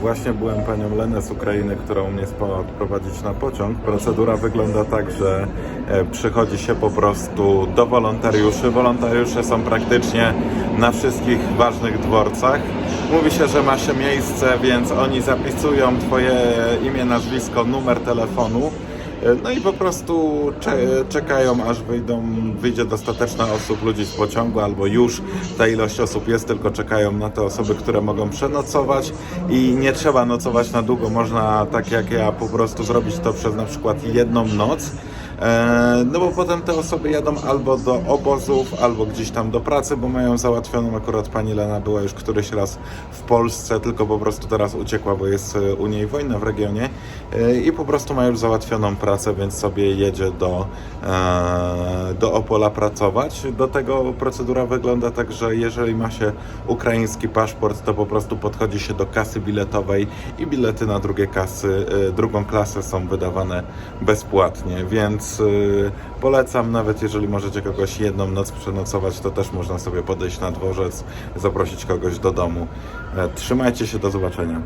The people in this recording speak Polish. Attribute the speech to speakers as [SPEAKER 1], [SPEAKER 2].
[SPEAKER 1] Właśnie byłem panią Lenę z Ukrainy, którą mnie spała odprowadzić na pociąg. Procedura wygląda tak, że e, przychodzi się po prostu do wolontariuszy. Wolontariusze są praktycznie na wszystkich ważnych dworcach. Mówi się, że ma się miejsce, więc oni zapisują twoje imię, nazwisko, numer telefonu. No i po prostu cze- czekają, aż wyjdą, wyjdzie dostateczna osób, ludzi z pociągu, albo już ta ilość osób jest, tylko czekają na te osoby, które mogą przenocować i nie trzeba nocować na długo, można tak jak ja po prostu zrobić to przez na przykład jedną noc. E, No bo potem te osoby jadą albo do obozów, albo gdzieś tam do pracy, bo mają załatwioną. Akurat pani Lena była już któryś raz w Polsce, tylko po prostu teraz uciekła, bo jest e, u niej wojna w regionie e, i po prostu ma już załatwioną pracę, więc sobie jedzie do, do Opola pracować. Do tego procedura wygląda tak, że jeżeli ma się ukraiński paszport, to po prostu podchodzi się do kasy biletowej i bilety na drugie kasy, drugą klasę są wydawane bezpłatnie, więc e, polecam, nawet jeżeli możecie kogoś jedną noc przenocować, to też można sobie podejść na dworzec, zaprosić kogoś do domu. E, Trzymajcie się, do zobaczenia.